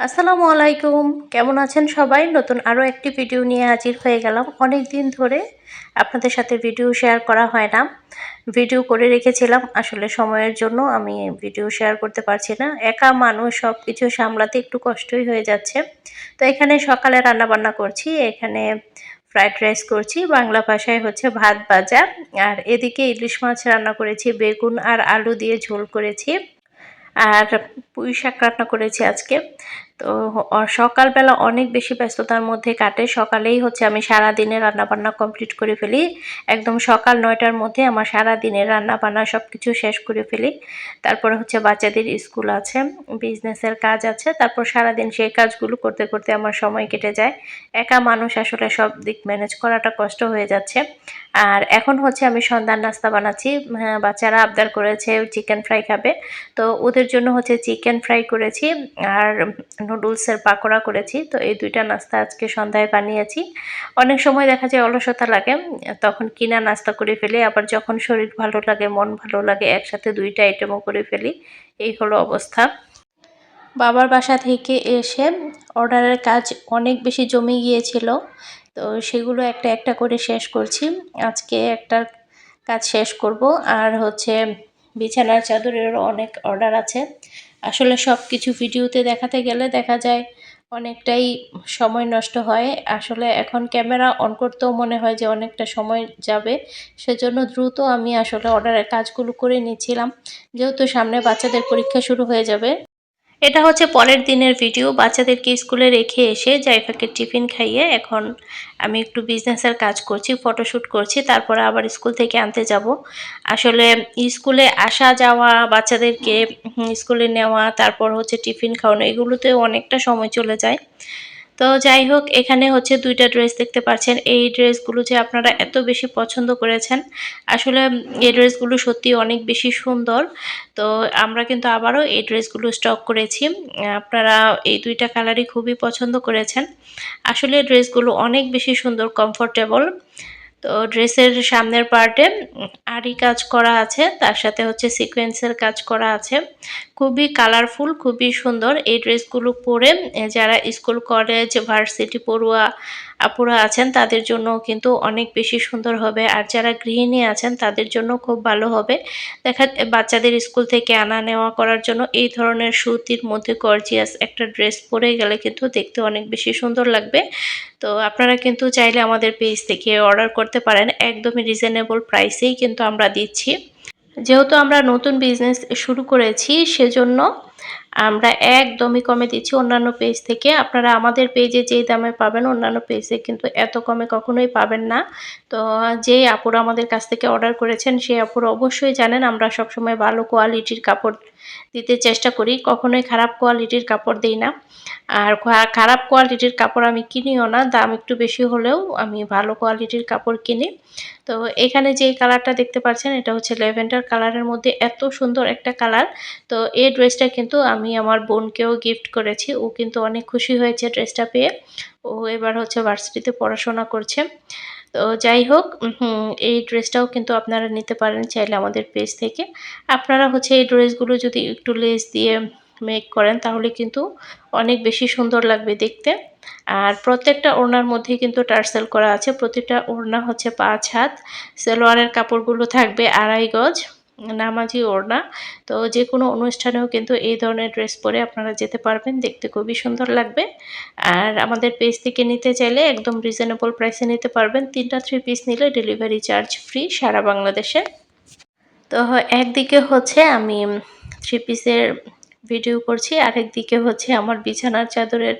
আসসালামু আলাইকুম। কেমন আছেন সবাই? নতুন আরও একটি ভিডিও নিয়ে হাজির হয়ে গেলাম। অনেক দিন ধরে আপনাদের সাথে ভিডিও শেয়ার করা হয় না। ভিডিও করে রেখেছিলাম। আসলে সময়ের জন্য আমি ভিডিও শেয়ার করতে পারছি না। একা মানুষ সব কিছু সামলাতে একটু কষ্টই হয়ে যাচ্ছে। তো এখানে সকালে রান্না বান্না করছি। এখানে ফ্রাইড রাইস করছি। বাংলা ভাষায় হচ্ছে ভাত ভাজা। আর এদিকে ইলিশ মাছ রান্না করেছি, বেগুন আর আলু দিয়ে ঝোল করেছি। আর পুঁই শাক রান্না করেছি আজকে। তো সকালবেলা অনেক বেশি ব্যস্ততার মধ্যে কাটে। সকালেই হচ্ছে আমি সারা দিনে রান্নাবান্না কমপ্লিট করে ফেলি। একদম সকাল নয়টার মধ্যে আমার সারা দিনের রান্নাবান্না সব কিছু শেষ করে ফেলি। তারপরে হচ্ছে বাচ্চাদের স্কুল আছে বিজনেসের কাজ আছে। তারপর সারাদিন সেই কাজগুলো করতে করতে আমার সময় কেটে যায়। একা মানুষ আসলে সব দিক ম্যানেজ করাটা কষ্ট হয়ে যাচ্ছে। আর এখন হচ্ছে আমি সন্ধ্যার নাস্তা বানাচ্ছি। হ্যাঁ, বাচ্চারা আবদার করেছে চিকেন ফ্রাই খাবে। তো ওদের জন্য হচ্ছে চিকেন ফ্রাই করেছি। আর নুডলসের পাকোড়া করেছি। তো এই দুইটা নাস্তা আজকে সন্ধ্যায় বানিয়েছি। অনেক সময় দেখা যায় অলসতা লাগে, তখন কিনা নাস্তা করে ফেলি। আবার যখন শরীর ভালো লাগে, মন ভালো লাগে, একসাথে দুইটা আইটেমও করে ফেলি। এই হলো অবস্থা। বাবার বাসা থেকে এসে অর্ডারের কাজ অনেক বেশি জমে গিয়েছিল। তো সেগুলো একটা একটা করে শেষ করছি। আজকে একটা কাজ শেষ করব। আর হচ্ছে বিছানার চাদরেরও অনেক অর্ডার আছে। আসলে সব কিছু ভিডিওতে দেখাতে গেলে দেখা যায় অনেকটাই সময় নষ্ট হয়। আসলে এখন ক্যামেরা অন করতেও মনে হয় যে অনেকটা সময় যাবে। সেজন্য দ্রুত আমি আসলে অর্ডারের কাজগুলো করে নিচ্ছিলাম। যেহেতু সামনে বাচ্চাদের পরীক্ষা শুরু হয়ে যাবে। এটা হচ্ছে পরের দিনের ভিডিও বাচ্চাদেরকে স্কুলে রেখে এসে জাইফাকে টিফিন খাইয়ে এখন আমি একটু বিজনেসের কাজ করছি ফটোশ্যুট করছি, তারপরে আবার স্কুল থেকে আনতে যাব। আসলে স্কুলে আসা যাওয়া, বাচ্চাদেরকে স্কুলে নেওয়া, তারপর হচ্ছে টিফিন খাওয়ানো, এগুলোতে অনেকটা সময় চলে যায়। তো যাই হোক, এখানে হচ্ছে দুইটা ড্রেস দেখতে পাচ্ছেন। এই ড্রেসগুলো যে আপনারা এত বেশি পছন্দ করেছেন, আসলে এই ড্রেসগুলো সত্যি অনেক বেশি সুন্দর। তো আমরা কিন্তু আবারও এই ড্রেসগুলো স্টক করেছি। আপনারা এই দুইটা কালারই খুবই পছন্দ করেছেন। আসলে ড্রেসগুলো অনেক বেশি সুন্দর কমফোর্টেবল তো ড্রেসের সামনের পার্টে আরি কাজ করা আছে, তার সাথে হচ্ছে সিকোয়েন্সের কাজ করা আছে। খুবই কালারফুল, খুবই সুন্দর। এই ড্রেসগুলো পরে যারা স্কুল, কলেজ, ভার্সিটি, পড়ুয়া আপুরা আছেন, তাদের জন্য কিন্তু অনেক বেশি সুন্দর হবে। আর যারা গৃহিণী আছেন, তাদের জন্য খুব ভালো হবে। দেখা, বাচ্চাদের স্কুল থেকে আনা নেওয়া করার জন্য এই ধরনের সুতির মধ্যে গর্জিয়াস একটা ড্রেস পরে গেলে কিন্তু দেখতে অনেক বেশি সুন্দর লাগবে। তো আপনারা কিন্তু চাইলে আমাদের পেজ থেকে অর্ডার করতে পারেন। একদমই রিজনেবল প্রাইসেই কিন্তু আমরা দিচ্ছি। যেহেতু আমরা নতুন বিজনেস শুরু করেছি, সেজন্য আমরা একদমই কমে দিচ্ছি অন্যান্য পেজ থেকে। আপনারা আমাদের পেজে যেই দামে পাবেন অন্যান্য পেজে কিন্তু এত কমে কখনোই পাবেন না। তো যেই আপুরা আমাদের কাছ থেকে অর্ডার করেছেন, সেই আপুরা অবশ্যই জানেন, আমরা সবসময় ভালো কোয়ালিটির কাপড় দিতে চেষ্টা করি। কখনোই খারাপ কোয়ালিটির কাপড় দিই না। আর খারাপ কোয়ালিটির কাপড় আমি কিনিও না। দাম একটু বেশি হলেও আমি ভালো কোয়ালিটির কাপড় কিনি। তো এখানে যে কালারটা দেখতে পাচ্ছেন, এটা হচ্ছে লেভেন্ডার কালারের মধ্যে এত সুন্দর একটা কালার তো এই ড্রেসটা কিন্তু আমি আমার বোনকেও গিফট করেছি। ও কিন্তু অনেক খুশি হয়েছে ড্রেসটা পেয়ে। ও এবার হচ্ছে ভার্সিটিতে পড়াশোনা করছে। তো যাই হোক এই ড্রেসটাও কিন্তু আপনারা নিতে পারেন চাইলে আমাদের পেজ থেকে। আপনারা হচ্ছে এই ড্রেসগুলো যদি একটু লেস দিয়ে মেক করেন, তাহলে কিন্তু অনেক বেশি সুন্দর লাগবে দেখতে। আর প্রত্যেকটা ওড়নার মধ্যে কিন্তু টার্সেল করা আছে। প্রতিটা ওড়না হচ্ছে পাঁচ হাত। সেলোয়ারের কাপড়গুলো থাকবে আড়াই গজ। নামাজি ওড়না। তো যে কোনো অনুষ্ঠানেও কিন্তু এই ধরনের ড্রেস পরে আপনারা যেতে পারবেন, দেখতে খুবই সুন্দর লাগবে। আর আমাদের পেজ থেকে নিতে চাইলে একদম রিজনেবল প্রাইসে নিতে পারবেন। তিনটা থ্রি পিস নিলে ডেলিভারি চার্জ ফ্রি সারা বাংলাদেশে। তো একদিকে হচ্ছে আমি থ্রি পিসের ভিডিও করছি আরেক দিকে হচ্ছে আমার বিছানার চাদরের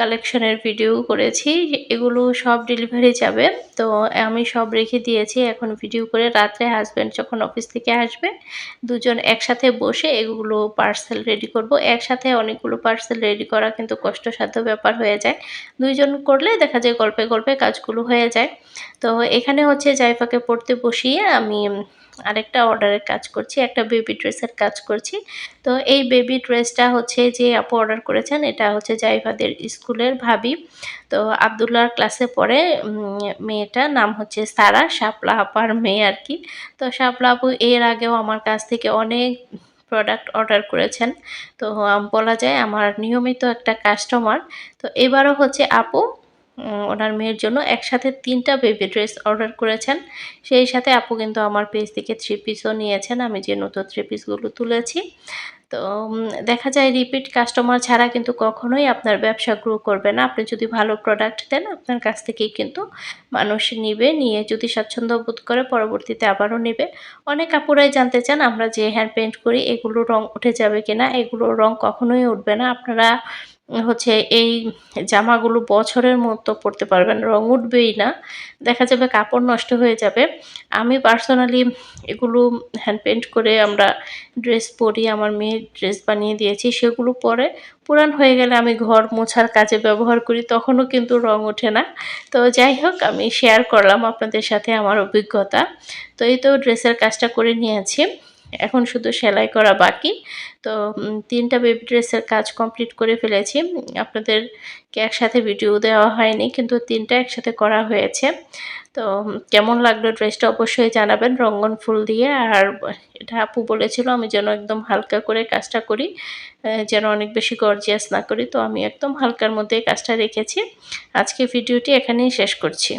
কালেকশনের ভিডিও করেছি, এগুলো সব ডেলিভারি যাবে। তো আমি সব রেখে দিয়েছি, এখন ভিডিও করে রাত্রে হাজব্যান্ড যখন অফিস থেকে আসবে, দুজন একসাথে বসে এগুলো পার্সেল রেডি করব। একসাথে অনেকগুলো পার্সেল রেডি করা কিন্তু কষ্টসাধ্য ব্যাপার হয়ে যায়। দুইজন করলে দেখা যায় গল্পে গল্পে কাজগুলো হয়ে যায়। তো এখানে হচ্ছে জাইফাকে পড়তে বসিয়ে আমি আরেকটা অর্ডারের কাজ করছি, একটা বেবি ড্রেসের কাজ করছি। তো এই বেবি ড্রেসটা হচ্ছে যে আপু অর্ডার করেছেন, এটা হচ্ছে জাইফাদের স্কুলের ভাবি। তো আবদুল্লার ক্লাসে পড়ে মেয়েটা নাম হচ্ছে সারা, শাপলা আপার মেয়ে আর কি। তো শাপলা আপু এর আগেও আমার কাছ থেকে অনেক প্রোডাক্ট অর্ডার করেছেন। তো বলা যায় আমার নিয়মিত একটা কাস্টমার তো এবারও হচ্ছে আপু ওনার মেয়ের জন্য একসাথে তিনটা বেবি ড্রেস অর্ডার করেছেন। সেই সাথে আপু কিন্তু আমার পেজ থেকে থ্রি পিসও নিয়েছেন। আমি যে নতুন থ্রি পিসগুলো তুলেছি। তো দেখা যায় রিপিট কাস্টমার ছাড়া কিন্তু কখনোই আপনার ব্যবসা গ্রো করবে না। আপনি যদি ভালো প্রোডাক্ট দেন, আপনার কাছ থেকেই কিন্তু মানুষ নিবে, নিয়ে যদি স্বাচ্ছন্দ্য বোধ করে পরবর্তীতে আবারও নেবে। অনেক আপুরাই জানতে চান আমরা যে হ্যান্ড পেন্ট করি, এগুলো রং উঠে যাবে কিনা? এগুলো রং কখনোই উঠবে না। আপনারা হচ্ছে এই জামাগুলো বছরের মতো পরতে পারবেন, রং উঠবেই না। দেখা যাবে কাপড় নষ্ট হয়ে যাবে। আমি পার্সোনালি এগুলো হ্যান্ড পেন্ট করে আমরা ড্রেস পরি, আমার মেয়ের ড্রেস বানিয়ে দিয়েছি, সেগুলো পরে পুরান হয়ে গেলে আমি ঘর মোছার কাজে ব্যবহার করি, তখনও কিন্তু রং ওঠে না। তো যাই হোক, আমি শেয়ার করলাম আপনাদের সাথে আমার অভিজ্ঞতা। তো এই তো ড্রেসের কাজটা করে নিয়েছি। এখন শুধু সেলাই করা বাকি। তো তিনটা বেবি ড্রেসের কাজ কমপ্লিট করে ফেলেছি। আপনাদেরকে একসাথে ভিডিও দেওয়া হয়নি, কিন্তু তিনটা একসাথে করা হয়েছে। তো কেমন লাগল ড্রেসটা অবশ্যই জানাবেন রঙ্গন ফুল দিয়ে। আর, এটা আপু বলেছিল আমি যেন একদম হালকা করে কাজটা করি যেন অনেক বেশি গর্জিয়াস না করি। তো আমি একদম হালকার মধ্যে কাজটা রেখেছি। আজকে ভিডিওটি এখানেই শেষ করছি।